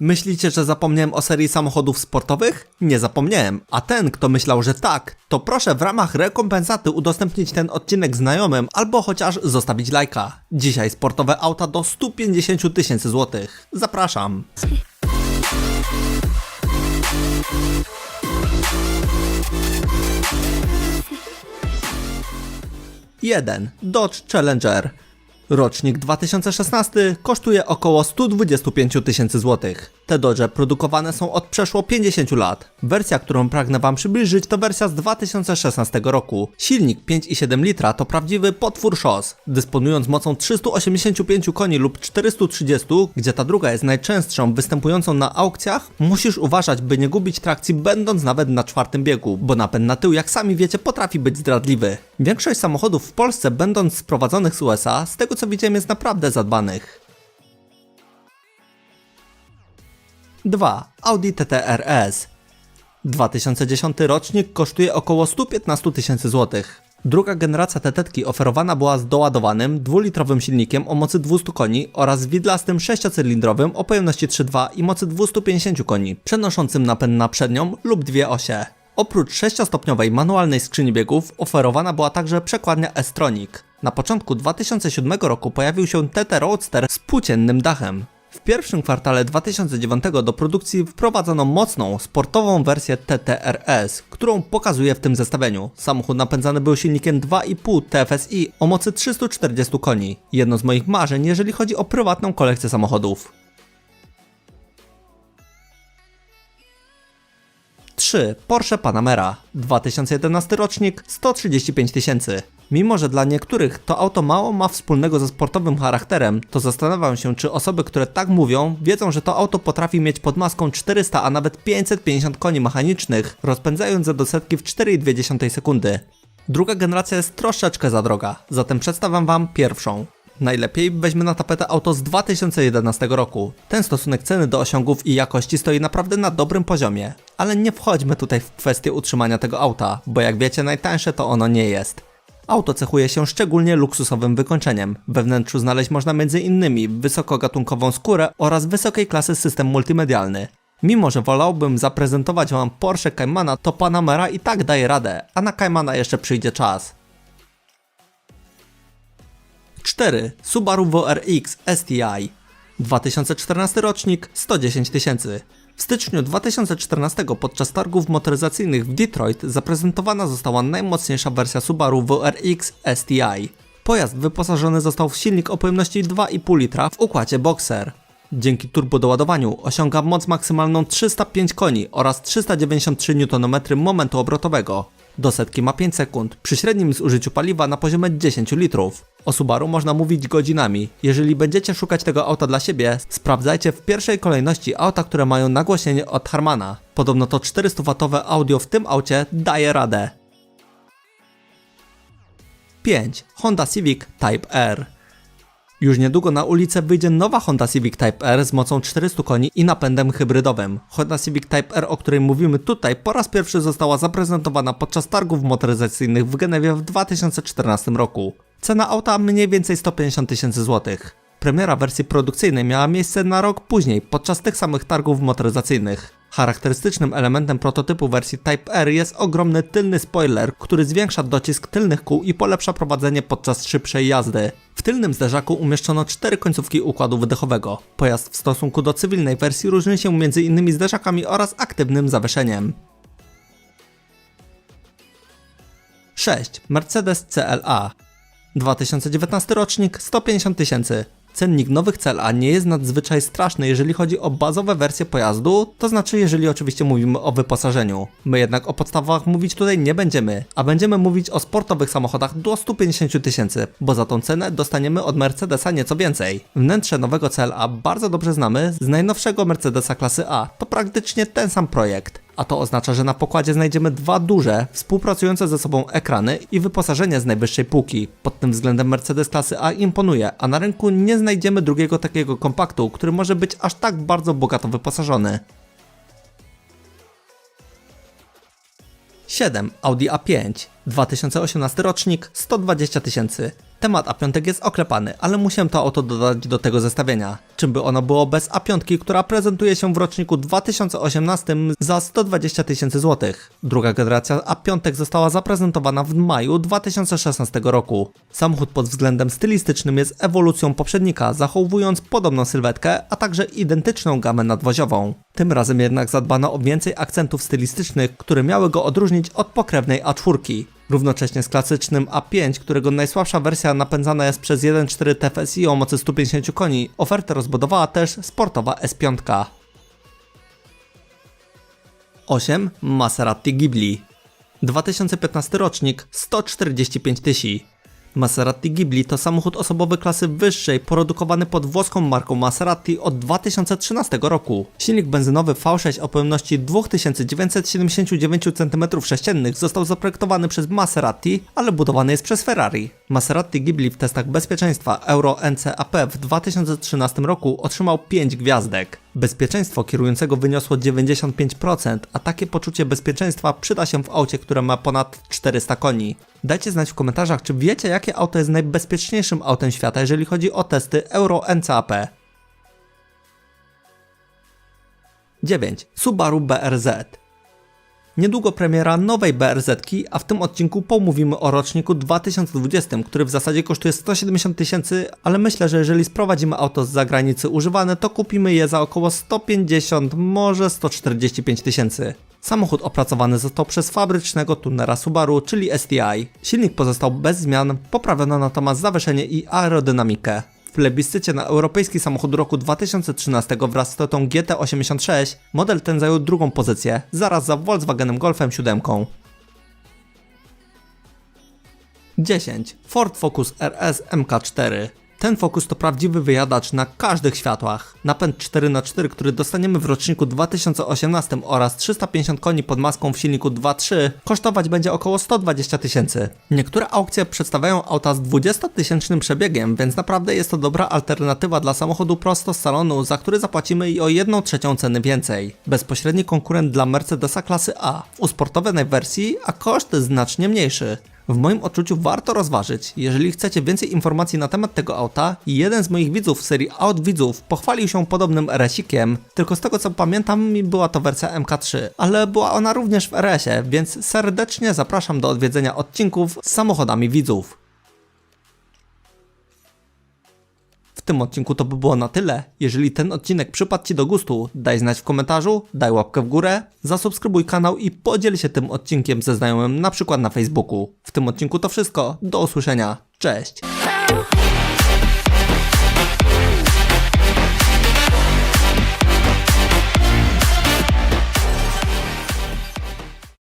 Myślicie, że zapomniałem o serii samochodów sportowych? Nie zapomniałem. A ten, kto myślał, że tak, to proszę w ramach rekompensaty udostępnić ten odcinek znajomym albo chociaż zostawić lajka. Dzisiaj sportowe auta do 150 000 tysięcy złotych. Zapraszam. 1. Dodge Challenger. Rocznik 2016 kosztuje około 125 tysięcy złotych. Te Dodge produkowane są od przeszło 50 lat. Wersja, którą pragnę Wam przybliżyć to wersja z 2016 roku. Silnik 5,7 litra to prawdziwy potwór szos. Dysponując mocą 385 koni lub 430, gdzie ta druga jest najczęstszą występującą na aukcjach, musisz uważać, by nie gubić trakcji będąc nawet na czwartym biegu, bo napęd na tył, jak sami wiecie, potrafi być zdradliwy. Większość samochodów w Polsce, będąc sprowadzonych z USA, z tego co widziałem, jest naprawdę zadbanych. 2. Audi TT RS 2010 rocznik kosztuje około 115 tysięcy złotych. Druga generacja TT oferowana była z doładowanym, dwulitrowym silnikiem o mocy 200 koni oraz widlastym sześciocylindrowym o pojemności 3.2 i mocy 250 koni, przenoszącym napęd na przednią lub dwie osie. Oprócz 6-stopniowej manualnej skrzyni biegów oferowana była także przekładnia S-Tronic. Na początku 2007 roku pojawił się TT Roadster z płóciennym dachem. W pierwszym kwartale 2009 do produkcji wprowadzono mocną, sportową wersję TTRS, którą pokazuję w tym zestawieniu. Samochód napędzany był silnikiem 2,5 TFSI o mocy 340 koni. Jedno z moich marzeń, jeżeli chodzi o prywatną kolekcję samochodów. 3. Porsche Panamera 2011 rocznik 135 tysięcy. Mimo, że dla niektórych to auto mało ma wspólnego ze sportowym charakterem, to zastanawiam się, czy osoby, które tak mówią, wiedzą, że to auto potrafi mieć pod maską 400, a nawet 550 koni mechanicznych, rozpędzając je do setki w 4,2 sekundy. Druga generacja jest troszeczkę za droga, zatem przedstawiam Wam pierwszą. Najlepiej weźmy na tapetę auto z 2011 roku. Ten stosunek ceny do osiągów i jakości stoi naprawdę na dobrym poziomie. Ale nie wchodźmy tutaj w kwestię utrzymania tego auta, bo jak wiecie najtańsze to ono nie jest. Auto cechuje się szczególnie luksusowym wykończeniem. We wnętrzu znaleźć można m.in. wysokogatunkową skórę oraz wysokiej klasy system multimedialny. Mimo, że wolałbym zaprezentować Wam Porsche Caymana, to Panamera i tak daje radę, a na Caymana jeszcze przyjdzie czas. 4. Subaru WRX STI 2014 rocznik 110 tysięcy. W styczniu 2014 podczas targów motoryzacyjnych w Detroit zaprezentowana została najmocniejsza wersja Subaru WRX STI. Pojazd wyposażony został w silnik o pojemności 2,5 litra w układzie Boxer. Dzięki turbodoładowaniu osiąga moc maksymalną 305 koni oraz 393 Nm momentu obrotowego. Do setki ma 5 sekund, przy średnim zużyciu paliwa na poziomie 10 litrów. O Subaru można mówić godzinami. Jeżeli będziecie szukać tego auta dla siebie, sprawdzajcie w pierwszej kolejności auta, które mają nagłośnienie od Harmana. Podobno to 400W audio w tym aucie daje radę. 5. Honda Civic Type R już niedługo na ulicę wyjdzie nowa Honda Civic Type R z mocą 400 koni i napędem hybrydowym. Honda Civic Type R, o której mówimy tutaj, po raz pierwszy została zaprezentowana podczas targów motoryzacyjnych w Genewie w 2014 roku. Cena auta mniej więcej 150 tysięcy złotych. Premiera wersji produkcyjnej miała miejsce na rok później, podczas tych samych targów motoryzacyjnych. Charakterystycznym elementem prototypu wersji Type R jest ogromny tylny spoiler, który zwiększa docisk tylnych kół i polepsza prowadzenie podczas szybszej jazdy. W tylnym zderzaku umieszczono cztery końcówki układu wydechowego. Pojazd w stosunku do cywilnej wersji różni się m.in. zderzakami oraz aktywnym zawieszeniem. 6. Mercedes CLA 2019 rocznik 150 tysięcy. Cennik nowych CLA nie jest nadzwyczaj straszny, jeżeli chodzi o bazowe wersje pojazdu, to znaczy jeżeli oczywiście mówimy o wyposażeniu. My jednak o podstawach mówić tutaj nie będziemy, a będziemy mówić o sportowych samochodach do 150 tysięcy, bo za tą cenę dostaniemy od Mercedesa nieco więcej. Wnętrze nowego CLA bardzo dobrze znamy z najnowszego Mercedesa klasy A, to praktycznie ten sam projekt a to oznacza, że na pokładzie znajdziemy dwa duże, współpracujące ze sobą ekrany i wyposażenie z najwyższej półki. Pod tym względem Mercedes klasy A imponuje, a na rynku nie znajdziemy drugiego takiego kompaktu, który może być aż tak bardzo bogato wyposażony. 7. Audi A5 2018 rocznik 120 tysięcy. Temat A5 jest oklepany, ale musiałem to auto dodać do tego zestawienia. Czym by ono było bez A5, która prezentuje się w roczniku 2018 za 120 tysięcy złotych. Druga generacja A5 została zaprezentowana w maju 2016 roku. Samochód pod względem stylistycznym jest ewolucją poprzednika, zachowując podobną sylwetkę, a także identyczną gamę nadwoziową. Tym razem jednak zadbano o więcej akcentów stylistycznych, które miały go odróżnić od pokrewnej A4. Równocześnie z klasycznym A5, którego najsłabsza wersja napędzana jest przez 1.4 TFSI o mocy 150 koni, ofertę rozbudowała też sportowa S5. 8. Maserati Ghibli 2015 rocznik 145 tysięcy. Maserati Ghibli to samochód osobowy klasy wyższej produkowany pod włoską marką Maserati od 2013 roku. Silnik benzynowy V6 o pojemności 2979 cm3 został zaprojektowany przez Maserati, ale budowany jest przez Ferrari. Maserati Ghibli w testach bezpieczeństwa Euro NCAP w 2013 roku otrzymał 5 gwiazdek. Bezpieczeństwo kierującego wyniosło 95%, a takie poczucie bezpieczeństwa przyda się w aucie, które ma ponad 400 koni. Dajcie znać w komentarzach, czy wiecie, jakie auto jest najbezpieczniejszym autem świata, jeżeli chodzi o testy Euro NCAP. 9. Subaru BRZ Niedługo premiera nowej BRZ-ki, a w tym odcinku pomówimy o roczniku 2020, który w zasadzie kosztuje 170 tysięcy, ale myślę, że jeżeli sprowadzimy auto z zagranicy używane, to kupimy je za około 150, może 145 tysięcy. Samochód opracowany został przez fabrycznego tunera Subaru, czyli STI. Silnik pozostał bez zmian, poprawiono natomiast zawieszenie i aerodynamikę. W plebiscycie na europejski samochód roku 2013 wraz z Toyotą GT86 model ten zajął drugą pozycję, zaraz za Volkswagenem Golfem 7. 10. Ford Focus RS MK4 ten Focus to prawdziwy wyjadacz na każdych światłach. Napęd 4x4, który dostaniemy w roczniku 2018 oraz 350 koni pod maską w silniku 2.3 kosztować będzie około 120 tysięcy. Niektóre aukcje przedstawiają auta z 20-tysięcznym przebiegiem, więc naprawdę jest to dobra alternatywa dla samochodu prosto z salonu, za który zapłacimy i o 1 trzecią ceny więcej. Bezpośredni konkurent dla Mercedesa klasy A w usportowej wersji, a koszt znacznie mniejszy. W moim odczuciu warto rozważyć, jeżeli chcecie więcej informacji na temat tego auta, jeden z moich widzów w serii Aut Widzów pochwalił się podobnym RS-ikiem, tylko z tego co pamiętam była to wersja MK3, ale była ona również w RS-ie, więc serdecznie zapraszam do odwiedzenia odcinków z samochodami widzów. Tym odcinku to by było na tyle. Jeżeli ten odcinek przypadł Ci do gustu, daj znać w komentarzu, daj łapkę w górę, zasubskrybuj kanał i podziel się tym odcinkiem ze znajomym, na przykład na Facebooku. W tym odcinku to wszystko. Do usłyszenia. Cześć!